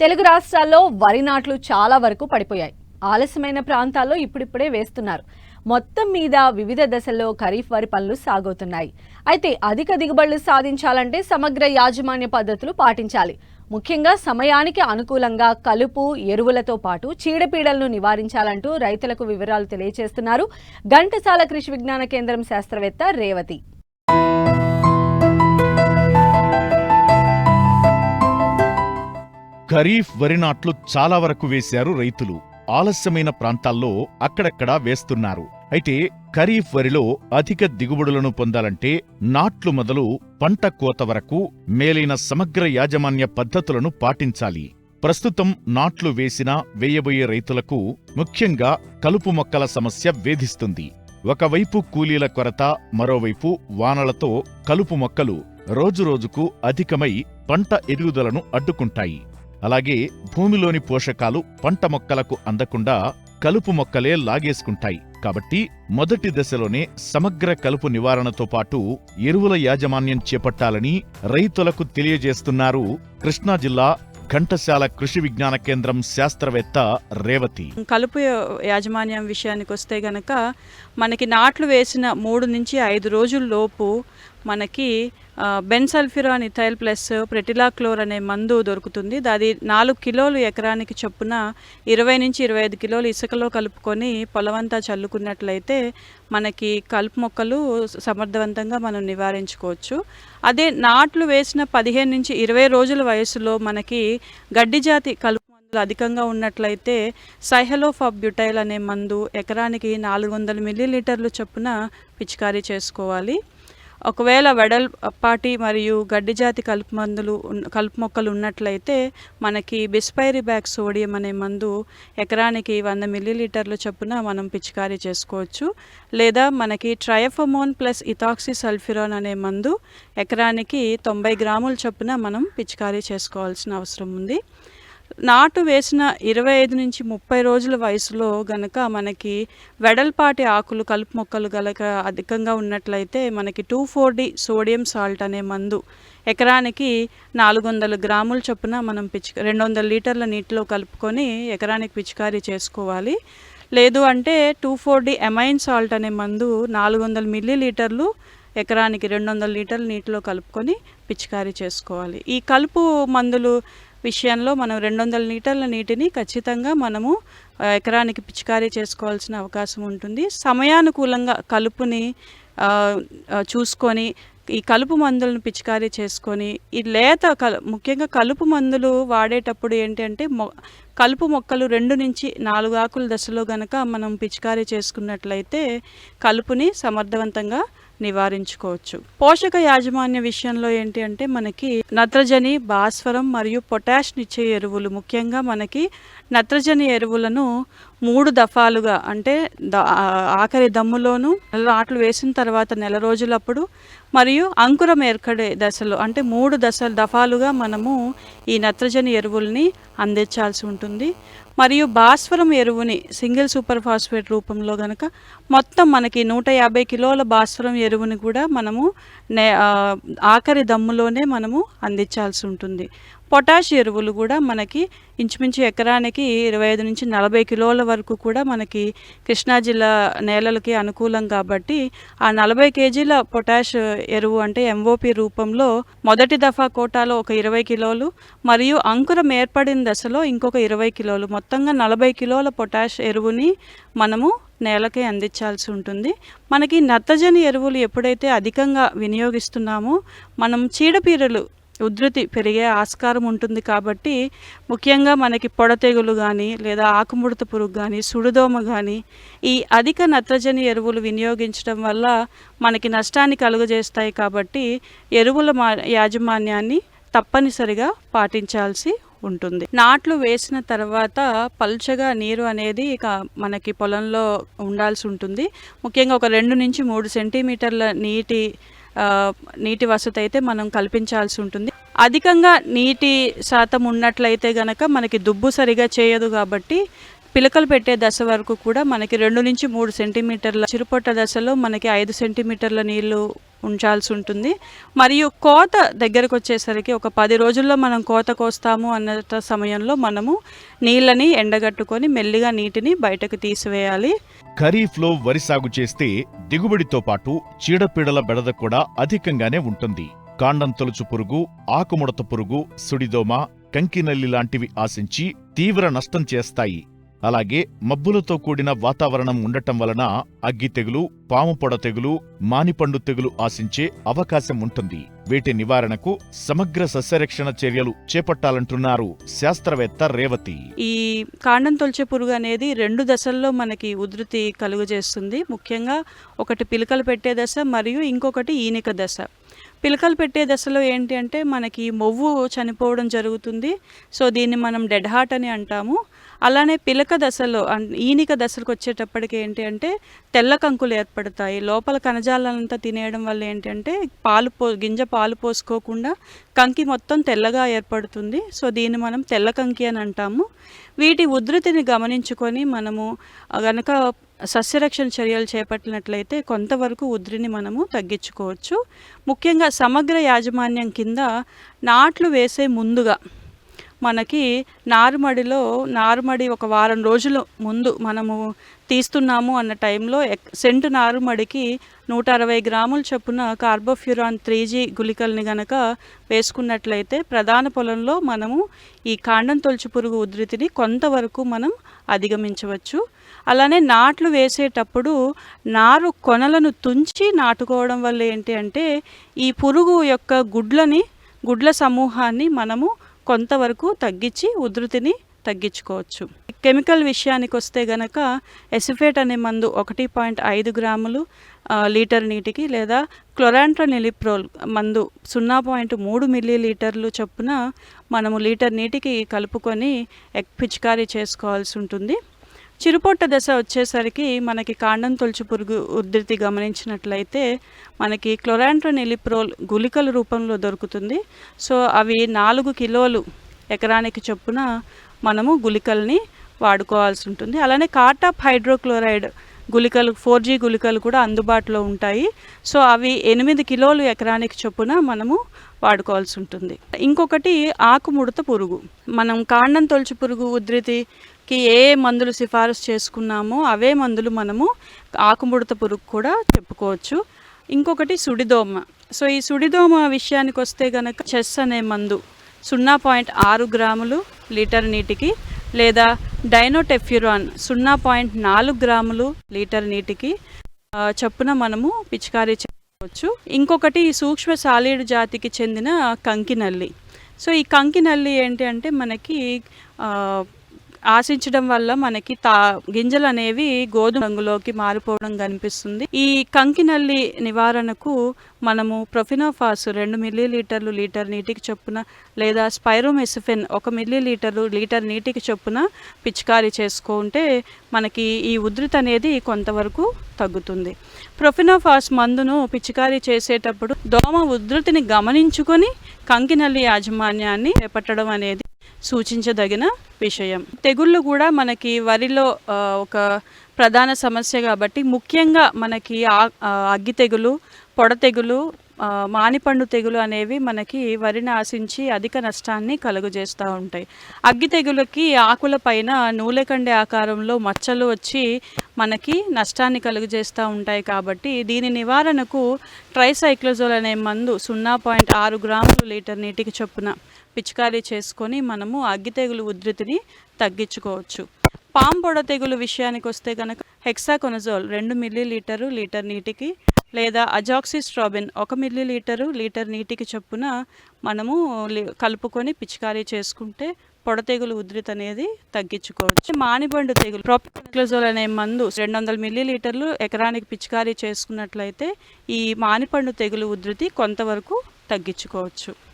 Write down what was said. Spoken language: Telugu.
తెలుగు రాష్ట్రాల్లో వరి నాట్లు చాలా వరకు పడిపోయాయి. ఆలస్యమైన ప్రాంతాల్లో ఇప్పుడిప్పుడే వేస్తున్నారు. మొత్తం మీద వివిధ దశల్లో ఖరీఫ్ వరి పనులు సాగవుతున్నాయి. అయితే అధిక దిగుబడులు సాధించాలంటే సమగ్ర యాజమాన్య పద్ధతులు పాటించాలి. ముఖ్యంగా సమయానికి అనుకూలంగా కలుపు ఎరువులతో పాటు చీడపీడలను నివారించాలంటూ రైతులకు వివరాలు తెలియజేస్తున్నారు ఘంటసాల కృషి విజ్ఞాన కేంద్రం శాస్త్రవేత్త రేవతి. ఖరీఫ్ వరి నాట్లు చాలా వరకు వేశారు రైతులు. ఆలస్యమైన ప్రాంతాల్లో అక్కడక్కడా వేస్తున్నారు. అయితే ఖరీఫ్ వరిలో అధిక దిగుబడులను పొందాలంటే నాట్లు మొదలు పంట కోత వరకు మేలైన సమగ్ర యాజమాన్య పద్ధతులను పాటించాలి. ప్రస్తుతం నాట్లు వేసినా వేయబోయే రైతులకు ముఖ్యంగా కలుపు మొక్కల సమస్య వేధిస్తుంది. ఒకవైపు కూలీల కొరత మరోవైపు వానలతో కలుపు మొక్కలు రోజురోజుకు అధికమై పంట ఎదుగుదలను అడ్డుకుంటాయి. అలాగే భూమిలోని పోషకాలు పంట మొక్కలకు అందకుండా కలుపు మొక్కలే లాగేసుకుంటాయి. కాబట్టి మొదటి దశలోనే సమగ్ర కలుపు నివారణతో పాటు ఎరువుల యాజమాన్యం చేపట్టాలని రైతులకు తెలియజేస్తున్నారు కృష్ణా జిల్లా ఘంటసాల కృషి విజ్ఞాన కేంద్రం శాస్త్రవేత్త రేవతి. కలుపు యాజమాన్యం విషయానికి వస్తే గనక మనకి నాట్లు వేసిన మూడు నుంచి ఐదు రోజుల లోపు మనకి బెన్సల్ఫిరాన్ ఇథైల్ ప్లస్ ప్రెటిలాక్లోర్ అనే మందు దొరుకుతుంది. అది నాలుగు కిలోలు ఎకరానికి చొప్పున ఇరవై నుంచి ఇరవై ఐదు కిలోలు ఇసుకలో కలుపుకొని పొలమంతా చల్లుకున్నట్లయితే మనకి కలుపు మొక్కలు సమర్థవంతంగా మనం నివారించుకోవచ్చు. అదే నాట్లు వేసిన పదిహేను నుంచి ఇరవై రోజుల వయసులో మనకి గడ్డి జాతి కలుపు మందులు అధికంగా ఉన్నట్లయితే సైహలోఫాబ్ బ్యూటైల్ అనే మందు ఎకరానికి నాలుగు వందల మిల్లీలీటర్లు చొప్పున పిచికారీ చేసుకోవాలి. ఒకవేళ వెడల్పాటి మరియు గడ్డి జాతి కలుపు మందులు కలుపు మొక్కలు ఉన్నట్లయితే మనకి బిస్పైరిబ్యాక్ సోడియం అనే మందు ఎకరానికి వంద మిల్లీలీటర్ల చొప్పున మనం పిచికారీ చేసుకోవచ్చు. లేదా మనకి ట్రయఫమోన్ ప్లస్ ఇథాక్సి సల్ఫిరాన్ అనే మందు ఎకరానికి తొంభై గ్రాముల చొప్పున మనం పిచికారీ చేసుకోవాల్సిన అవసరం ఉంది. నాటు వేసిన ఇరవై ఐదు నుంచి ముప్పై రోజుల వయసులో గనక మనకి వెడల్పాటి ఆకులు కలుపు మొక్కలు గలక అధికంగా ఉన్నట్లయితే మనకి two four D sodium salt అనే మందు ఎకరానికి నాలుగు వందల గ్రాముల చొప్పున మనం పిచి రెండు వందల లీటర్ల నీటిలో కలుపుకొని ఎకరానికి పిచికారీ చేసుకోవాలి. లేదు అంటే two four D amine salt అనే మందు నాలుగు వందల మిల్లీ లీటర్లు ఎకరానికి రెండు వందల లీటర్ల నీటిలో కలుపుకొని పిచికారీ చేసుకోవాలి. ఈ కలుపు మందులు విషయంలో మనం రెండు వందల లీటర్ల నీటిని ఖచ్చితంగా మనము ఎకరానికి పిచికారీ చేసుకోవాల్సిన అవకాశం ఉంటుంది. సమయానుకూలంగా కలుపుని చూసుకొని ఈ కలుపు మందులను పిచికారీ చేసుకొని ఈ లేత కలు ముఖ్యంగా కలుపు మందులు వాడేటప్పుడు ఏంటంటే మొ కలుపు మొక్కలు రెండు నుంచి నాలుగు ఆకుల దశలో గనక మనం పిచికారీ చేసుకున్నట్లయితే కలుపుని సమర్థవంతంగా నివారించుకోవచ్చు. పోషక యాజమాన్య విషయంలో ఏంటి అంటే మనకి నత్రజని భాస్వరం మరియు పొటాష్ ఇచ్చే ఎరువులు. ముఖ్యంగా మనకి నత్రజని ఎరువులను మూడు దఫాలుగా అంటే ఆఖరి దమ్ములోను నాట్లు వేసిన తర్వాత నెల రోజులప్పుడు మరియు అంకురం ఏర్పడే దశలో అంటే మూడు దశ దఫాలుగా మనము ఈ నత్రజని ఎరువుల్ని అందించాల్సి ఉంటుంది. మరియు భాస్వరం ఎరువుని సింగిల్ సూపర్ ఫాస్ఫేట్ రూపంలో కనుక మొత్తం మనకి నూట యాభై కిలోల భాస్వరం ఎరువుని కూడా మనము నే ఆఖరి దమ్ములోనే మనము అందించాల్సి ఉంటుంది. పొటాష్ ఎరువులు కూడా మనకి ఇంచుమించు ఎకరానికి ఇరవై ఐదు నుంచి నలభై కిలోల వరకు కూడా మనకి కృష్ణా జిల్లా నేలలకి అనుకూలం కాబట్టి ఆ నలభై కేజీల పొటాష్ ఎరువు అంటే ఎంఓపి రూపంలో మొదటి దఫా కోటాలో ఒక ఇరవై కిలోలు మరియు అంకురం ఏర్పడిన దశలో ఇంకొక ఇరవై కిలోలు. మొత్తంగా నలభై కిలోల పొటాష్ ఎరువుని మనము నేలకి అందించాల్సి ఉంటుంది. మనకి నత్తజని ఎరువులు ఎప్పుడైతే అధికంగా వినియోగిస్తున్నామో మనం చీడపీడలు ఉధృతి పెరిగే ఆస్కారం ఉంటుంది కాబట్టి ముఖ్యంగా మనకి పొడ తెగులు కానీ లేదా ఆకుముడత పురుగు కానీ సుడిదోమ కానీ ఈ అధిక నత్రజని ఎరువులు వినియోగించడం వల్ల మనకి నష్టాన్ని కలుగజేస్తాయి కాబట్టి ఎరువుల మా యాజమాన్యాన్ని తప్పనిసరిగా పాటించాల్సి ఉంటుంది. నాట్లు వేసిన తర్వాత పల్చగా నీరు అనేది ఇక మనకి పొలంలో ఉండాల్సి ఉంటుంది. ముఖ్యంగా ఒక రెండు నుంచి మూడు సెంటీమీటర్ల నీటి నీటి వసతి అయితే మనం కల్పించాల్సి ఉంటుంది. అధికంగా నీటి శాతం ఉన్నట్లయితే గనక మనకి దుబ్బు సరిగా చేయదు కాబట్టి పిలకలు పెట్టే దశ వరకు కూడా మనకి రెండు నుంచి మూడు సెంటీమీటర్ల చిరుపొట్ట దశలో మనకి ఐదు సెంటీమీటర్ల నీళ్ళు ఉంచాల్సి ఉంటుంది. మరియు కోత దగ్గరకు వచ్చేసరికి ఒక పది రోజుల్లో మనం కోత కోస్తాము అన్న సమయంలో మనము నీళ్ళని ఎండగట్టుకొని మెల్లిగా నీటిని బయటకు తీసివేయాలి. ఖరీఫ్లో వరి సాగు చేస్తే దిగుబడితో పాటు చీడపీడల బెడద కూడా అధికంగానే ఉంటుంది. కాండం తొలుచు పురుగు ఆకుముడత పురుగు సుడిదోమ కంకినల్లి లాంటివి ఆశించి తీవ్ర నష్టం చేస్తాయి. అలాగే మబ్బులతో కూడిన వాతావరణం ఉండటం వలన అగ్గి తెగులు పాము పొడ తెగులు మానిపండు తెగులు ఆశించే అవకాశం ఉంటుంది. వీటి నివారణకు సమగ్ర సస్యరక్షణ చర్యలు చేపట్టాలంటున్నారు శాస్త్రవేత్త రేవతి. ఈ కాండం తొలిచే పురుగు అనేది రెండు దశల్లో మనకి ఉధృతి కలుగజేస్తుంది. ముఖ్యంగా ఒకటి పిలకలు పెట్టే దశ మరియు ఇంకొకటి ఈనిక దశ. పిలకలు పెట్టే దశలో ఏంటి అంటే మనకి మొవ్వు చనిపోవడం జరుగుతుంది. సో దీన్ని మనం డెడ్ హార్ట్ అని అంటాము. అలానే పిలక దశలో ఈనిక దశలకు వచ్చేటప్పటికి ఏంటి అంటే తెల్ల కంకులు ఏర్పడతాయి. లోపల కణజాలంతా తినేయడం వల్ల ఏంటంటే పాలు పో గింజ పాలు పోసుకోకుండా కంకి మొత్తం తెల్లగా ఏర్పడుతుంది. సో దీన్ని మనం తెల్ల కంకి అని అంటాము. వీటి ఉధృతిని గమనించుకొని మనము గనక సస్యరక్షణ చర్యలు చేపట్టినట్లయితే కొంతవరకు ఉద్రిని మనము తగ్గించుకోవచ్చు. ముఖ్యంగా సమగ్ర యాజమాన్యం కింద నాట్లు వేసే ముందుగా మనకి నారుమడిలో నారుమడి ఒక వారం రోజుల ముందు మనము తీస్తున్నాము అన్న టైంలో ఎక్- సెంటు నారుమడికి నూట అరవై గ్రాముల చొప్పున కార్బోఫ్యూరాన్ త్రీ జీ గుళికల్ని గనక వేసుకున్నట్లయితే ప్రధాన పొలంలో మనము ఈ కాండం తొలుచు పురుగు ఉధృతిని కొంతవరకు మనం అధిగమించవచ్చు. అలానే నాట్లు వేసేటప్పుడు నారు కొనలను తుంచి నాటుకోవడం వల్ల ఏంటి అంటే ఈ పురుగు యొక్క గుడ్లని గుడ్ల సమూహాన్ని మనము కొంతవరకు తగ్గించి ఉధృతిని తగ్గించుకోవచ్చు. కెమికల్ విషయానికి వస్తే గనక ఎసిఫేట్ అనే మందు ఒకటి పాయింట్ ఐదు గ్రాములు లీటర్ నీటికి లేదా క్లొరాంట్రనిలిప్రోల్ మందు సున్నా పాయింట్ మూడు మిల్లీ లీటర్లు చొప్పున మనము లీటర్ నీటికి కలుపుకొని ఎక్ పిచికారీ చేసుకోవాల్సి ఉంటుంది. చిరుపొట్ట దశ వచ్చేసరికి మనకి కాండం తొలుచు పురుగు ఉధృతి గమనించినట్లయితే మనకి క్లొరాంట్రనిలిప్రోల్ గుళికల రూపంలో దొరుకుతుంది. సో అవి నాలుగు కిలోలు ఎకరానికి చొప్పున మనము గుళికల్ని వాడుకోవాల్సి ఉంటుంది. అలానే కార్టాప్ హైడ్రోక్లోరైడ్ గుళికలు ఫోర్ జీ గుళికలు కూడా అందుబాటులో ఉంటాయి. సో అవి ఎనిమిది కిలోలు ఎకరానికి చొప్పున మనము వాడుకోవాల్సి ఉంటుంది. ఇంకొకటి ఆకుముడత పురుగు. మనం కాండం తొలచు పురుగు ఉధృతి కి ఏ మందులు సిఫారసు చేసుకున్నామో అవే మందులు మనము ఆకుముడత పురుగు కూడా చెప్పుకోవచ్చు. ఇంకొకటి సుడిదోమ. సో ఈ సుడిదోమ విషయానికి వస్తే కనుక చెస్ అనే మందు సున్నా పాయింట్ ఆరు గ్రాములు లీటర్ నీటికి లేదా డైనోటెఫ్యూరాన్ సున్నా పాయింట్ నాలుగు గ్రాములు లీటర్ నీటికి ఆ, చొప్పున మనము పిచికారీ చేసుకోవచ్చు. ఇంకొకటి సూక్ష్మ సాలీడు జాతికి చెందిన కంకినల్లి. సో ఈ కంకినల్లి ఏంటి అంటే మనకి ఆశించడం వల్ల మనకి తా గింజలు అనేవి గోధుమ రంగులోకి మారిపోవడం కనిపిస్తుంది. ఈ కంకినల్లి నివారణకు మనము ప్రొఫినోఫాస్ రెండు మిల్లీ లీటర్లు లీటర్ నీటికి చొప్పున లేదా స్పైరోమెసిఫెన్ ఒక మిల్లీ లీటర్లు లీటర్ నీటికి చొప్పున పిచికారీ చేసుకుంటే మనకి ఈ ఉధృతి అనేది కొంతవరకు తగ్గుతుంది. ప్రొఫినోఫాస్ మందును పిచికారీ చేసేటప్పుడు దోమ ఉధృతిని గమనించుకొని కంకినల్లి యాజమాన్యాన్ని చేపట్టడం అనేది సూచించదగిన విషయం. తెగుళ్ళు కూడా మనకి వరిలో ఒక ప్రధాన సమస్య కాబట్టి ముఖ్యంగా మనకి ఆ- అగ్గి తెగులు పొడ తెగులు మానిపండు తెగులు అనేవి మనకి వరిని ఆశించి అధిక నష్టాన్ని కలుగజేస్తూ ఉంటాయి. అగ్గి తెగులకి ఆకుల పైన నూలెకండే ఆకారంలో మచ్చలు వచ్చి మనకి నష్టాన్ని కలుగజేస్తూ ఉంటాయి కాబట్టి దీని నివారణకు ట్రైసైక్లోజోల్ అనే మందు సున్నా పాయింట్ ఆరు గ్రాములు లీటర్ నీటికి చొప్పున పిచికారీ చేసుకొని మనము అగ్గి తెగులు ఉధృతిని తగ్గించుకోవచ్చు. పాంపొడ తెగులు విషయానికి వస్తే కనుక హెక్సాకొనజోల్ రెండు మిల్లీ లీటరు లీటర్ నీటికి లేదా అజాక్సిస్ట్రాబిన్ ఒక మిల్లీ లీటరు లీటర్ నీటికి చొప్పున మనము లి- కలుపుకొని పిచికారీ చేసుకుంటే పొడ తెగులు ఉధృతి అనేది తగ్గించుకోవచ్చు. మానిబండు తెగులు ప్రోపిక్లజోల్ అనే మందు రెండు వందల మిల్లీలీటర్లు ఎకరానికి పిచికారీ చేసుకున్నట్లయితే ఈ మానిపండు తెగులు ఉధృతి కొంతవరకు తగ్గించుకోవచ్చు.